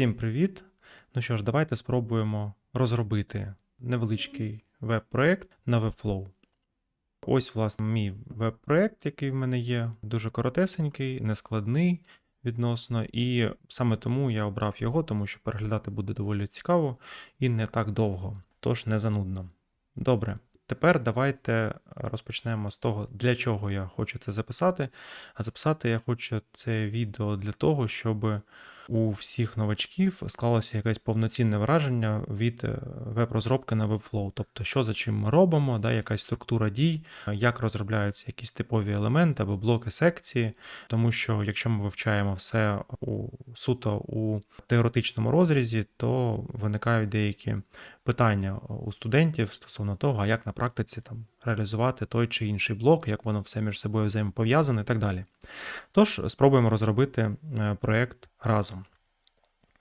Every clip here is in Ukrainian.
Всім привіт! Ну що ж, давайте спробуємо розробити невеличкий веб-проект на Webflow. Ось, власне, мій веб-проект, який в мене є, дуже коротесенький, нескладний відносно, і саме тому я обрав його, тому що переглядати буде доволі цікаво і не так довго, тож не занудно. Добре, тепер давайте розпочнемо з того, для чого я хочу це записати. А записати я хочу це відео для того, щоб у всіх новачків склалося якесь повноцінне враження від е, веб-розробки на Webflow. Тобто, що за чим ми робимо, да, якась структура дій, як розробляються якісь типові елементи або блоки секції. Тому що якщо ми вивчаємо все у суто у теоретичному розрізі, то виникають деякі питання у студентів стосовно того, а як на практиці там реалізувати той чи інший блок, як воно все між собою взаємопов'язане і так далі. Тож спробуємо розробити е, проєкт разом.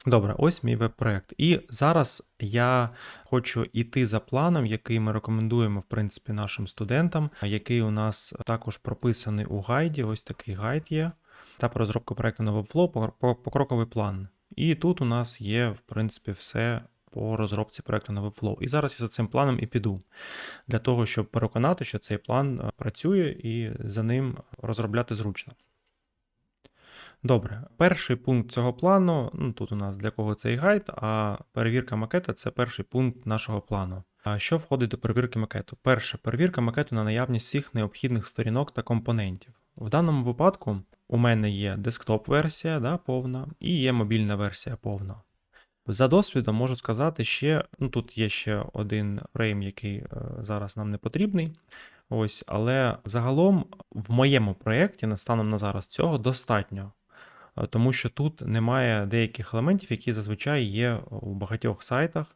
Добре, ось мій веб-проект. І зараз я хочу йти за планом, який ми рекомендуємо, в принципі, нашим студентам, який у нас також прописаний у гайді. Ось такий гайд є. Та розробку проєкту на Webflow, покроковий план. І тут у нас є, в принципі, все по розробці проєкту на Webflow. І зараз я за цим планом і піду для того, щоб переконати, що цей план е, працює і за ним розробляти зручно. Добре, перший пункт цього плану, ну тут у нас для кого цей гайд, а перевірка макета це перший пункт нашого плану. А що входить до перевірки макету? Перше, перевірка макету на наявність всіх необхідних сторінок та компонентів. В даному випадку у мене є десктоп-версія да, повна і є мобільна версія повна. За досвідом можу сказати, ще ну тут є ще один фрейм, який е, зараз нам не потрібний. Ось, але загалом в моєму проєкті, на станом на зараз, цього достатньо. Е, Тому що тут немає деяких елементів, які зазвичай є у багатьох сайтах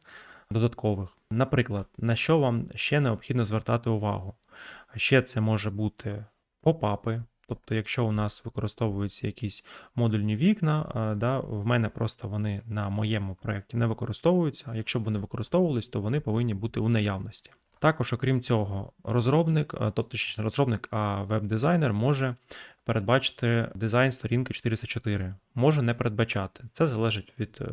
додаткових. Наприклад, на що вам ще необхідно звертати увагу? Ще це може бути попапи. Тобто, якщо у нас використовуються якісь модульні вікна, е, да, в мене просто вони на моєму проєкті не використовуються, а якщо б вони використовувались, то вони повинні бути у наявності. Також, окрім цього, розробник, е, тобто не розробник, а веб-дизайнер може передбачити дизайн сторінки 404, може не передбачати. Це залежить від е,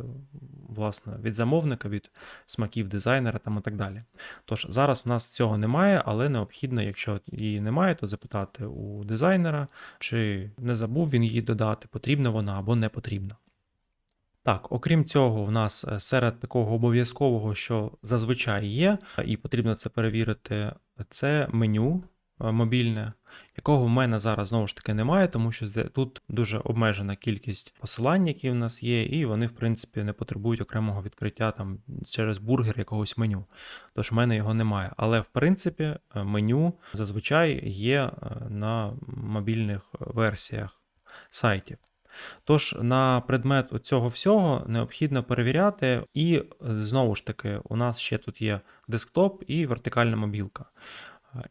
власне, від замовника, від смаків дизайнера там і так далі. Тож зараз в нас цього немає, але необхідно, якщо її немає, то запитати у дизайнера, чи не забув він її додати, потрібна вона або не потрібна. Так, окрім цього, в нас е, серед такого обов'язкового, що зазвичай є, і потрібно це перевірити, це меню е, мобільне, якого в мене зараз знову ж таки немає, тому що тут дуже обмежена кількість посилань, які в нас є, і вони, в принципі, не потребують окремого відкриття там через бургер якогось меню. Тож в мене його немає. Але в принципі е, меню зазвичай є е, на мобільних версіях сайтів. Тож на предмет цього всього необхідно перевіряти, і е, знову ж таки, у нас ще тут є десктоп і вертикальна мобілка.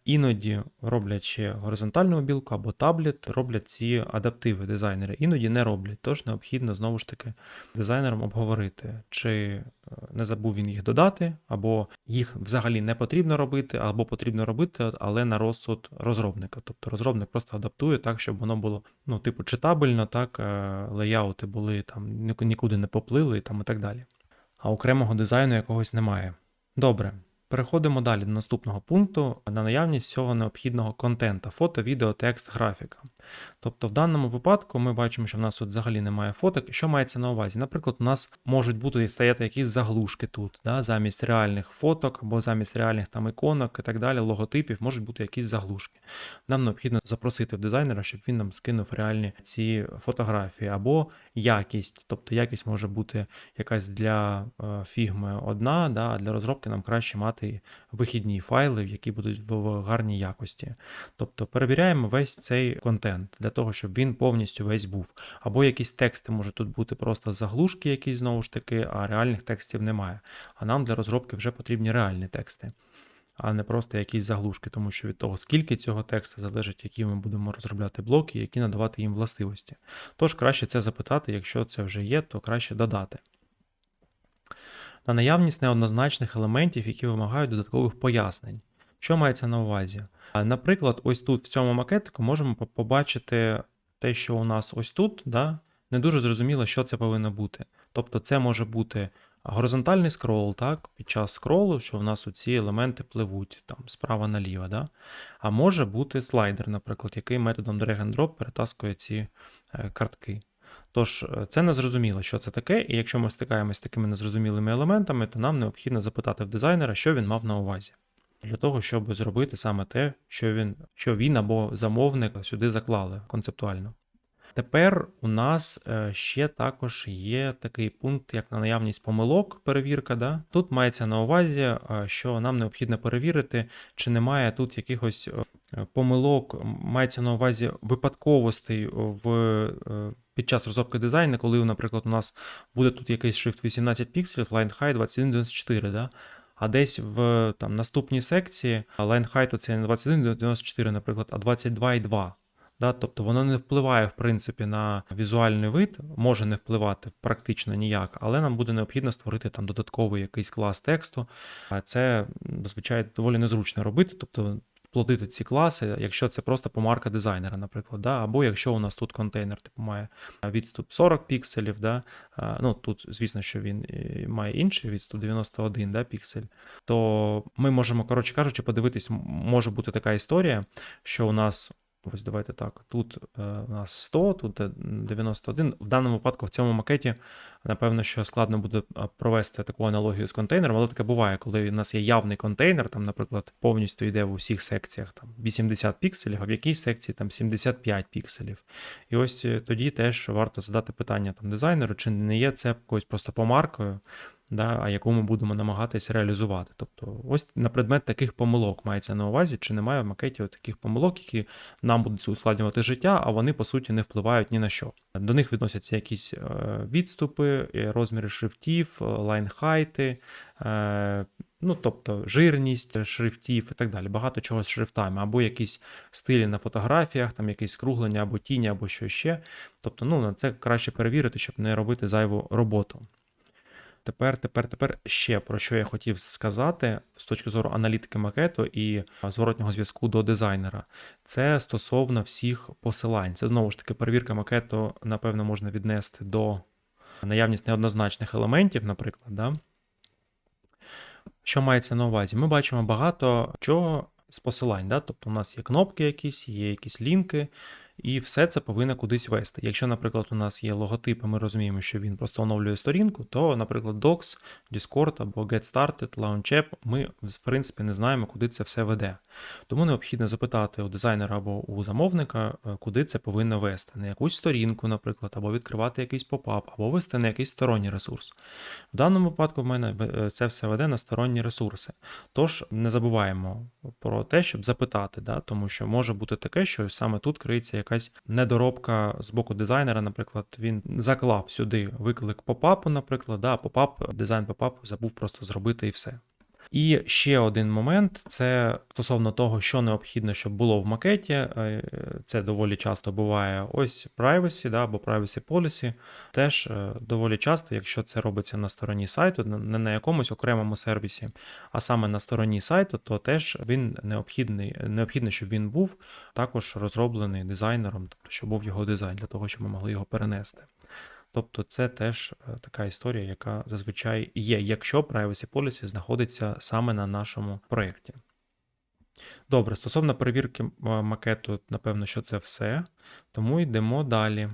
Іноді роблять ще горизонтальну мобілку або таблет, роблять ці адаптиви дизайнери, іноді не роблять. Тож необхідно знову ж таки дизайнером обговорити, чи е, не забув він їх додати, або їх взагалі не потрібно робити, або потрібно робити, але на розсуд розробника. Тобто розробник просто адаптує так, щоб воно було ну, типу, читабельно, так, е, леяути були там нікуди не поплили там, і так далі. А окремого дизайну якогось немає. Добре. Переходимо далі до наступного пункту на наявність всього необхідного контента: фото, відео, текст, графіка. Тобто, в даному випадку ми бачимо, що в нас тут взагалі немає фоток. Що мається на увазі? Наприклад, у нас можуть бути стояти якісь заглушки тут, да, замість реальних фоток або замість реальних там іконок і так далі, логотипів, можуть бути якісь заглушки. Нам необхідно запросити дизайнера, щоб він нам скинув реальні ці фотографії, або якість. Тобто якість може бути якась для е, фігми одна, да, а для розробки нам краще мати вихідні файли, які будуть в гарній якості. Тобто перевіряємо весь цей контент для того, щоб він повністю весь був. Або якісь тексти можуть тут бути просто заглушки, якісь знову ж таки, а реальних текстів немає. А нам для розробки вже потрібні реальні тексти. А не просто якісь заглушки, тому що від того, скільки цього тексту залежить, які ми будемо розробляти блоки, які надавати їм властивості. Тож краще це запитати, якщо це вже є, то краще додати. На наявність неоднозначних елементів, які вимагають додаткових пояснень. Що мається на увазі? Наприклад, ось тут в цьому макетику можемо побачити те, що у нас ось тут, да, не дуже зрозуміло, що це повинно бути. Тобто це може бути горизонтальний скрол, так, під час скролу, що в нас ці елементи пливуть там справа наліво. Да? А може бути слайдер, наприклад, який методом drag and drop перетаскує ці е, картки. Тож, е, це незрозуміло, що це таке, і якщо ми стикаємося з такими незрозумілими елементами, то нам необхідно запитати в дизайнера, що він мав на увазі. Для того, щоб зробити саме те, що він, що він або замовник сюди заклали концептуально. Тепер у нас е, ще також є такий пункт, як на наявність помилок, перевірка. Да? Тут мається на увазі, е, що нам необхідно перевірити, чи немає тут якихось помилок, мається на увазі випадковостей в, під час розробки дизайну, коли, наприклад, у нас буде тут якийсь шрифт 18 пікселів, line height 2194, да? а десь в там, наступній секції line height це не 2194, наприклад, а 22,2. Да, тобто воно не впливає в принципі на візуальний вид, може не впливати практично ніяк, але нам буде необхідно створити там додатковий якийсь клас тексту. А це зазвичай доволі незручно робити, тобто плодити ці класи, якщо це просто помарка дизайнера, наприклад, да, або якщо у нас тут контейнер типу має відступ 40 пікселів, да, ну тут, звісно, що він е, має інший відступ 91 да, піксель, то ми можемо, коротше кажучи, подивитись, може бути така історія, що у нас Ось давайте так. Тут е, у нас 100, тут е, 91. В даному випадку в цьому макеті, напевно, що складно буде е, провести таку аналогію з контейнером, але таке буває, коли у нас є явний контейнер, там, наприклад, повністю йде в усіх секціях там, 80 пікселів, а в якійсь секції там 75 пікселів. І ось е, тоді теж варто задати питання там, дизайнеру, чи не є це якоюсь просто помаркою, да, а яку ми будемо намагатись реалізувати. Тобто, ось на предмет таких помилок мається на увазі, чи немає в макеті таких помилок, які нам будуть ускладнювати життя, а вони по суті не впливають ні на що. До них відносяться якісь е, відступи, розміри шрифтів, е, лайнхайти, е, ну тобто жирність шрифтів і так далі. Багато чого з шрифтами, або якісь стилі на фотографіях, там якісь скруглення або тіні, або що ще. Тобто, ну на це краще перевірити, щоб не робити зайву роботу. Тепер, тепер, тепер ще про що я хотів сказати з точки зору аналітики макету і зворотнього зв'язку до дизайнера. Це стосовно всіх посилань. Це знову ж таки перевірка макету, напевно, можна віднести до наявність неоднозначних елементів, наприклад. Да? Що мається на увазі? Ми бачимо багато чого з посилань. Да? Тобто у нас є кнопки якісь, є якісь лінки, і все це повинно кудись вести. Якщо, наприклад, у нас є логотип, і ми розуміємо, що він просто оновлює сторінку, то, наприклад, Docs, Discord або Get Started, Launch App, ми, в принципі, не знаємо, куди це все веде. Тому необхідно запитати у дизайнера або у замовника, е, куди це повинно вести. На якусь сторінку, наприклад, або відкривати якийсь попап, або вести на якийсь сторонній ресурс. В даному випадку в мене е, це все веде на сторонні ресурси. Тож не забуваємо про те, щоб запитати, да? тому що може бути таке, що саме тут криється якась недоробка з боку дизайнера. Наприклад, він заклав сюди виклик попапу, наприклад, да, попап, дизайн попапу забув просто зробити і все. І ще один момент це стосовно того, що необхідно, щоб було в макеті. Е, Це доволі часто буває ось privacy, да, або privacy policy. Теж е, доволі часто, якщо це робиться на стороні сайту, не на якомусь окремому сервісі, а саме на стороні сайту, то теж він необхідний, необхідно, щоб він був також розроблений дизайнером, тобто щоб був його дизайн для того, щоб ми могли його перенести. Тобто це теж е, така історія, яка зазвичай є, якщо privacy policy знаходиться саме на нашому проєкті. Добре, стосовно перевірки е, макету, напевно, що це все. Тому йдемо далі.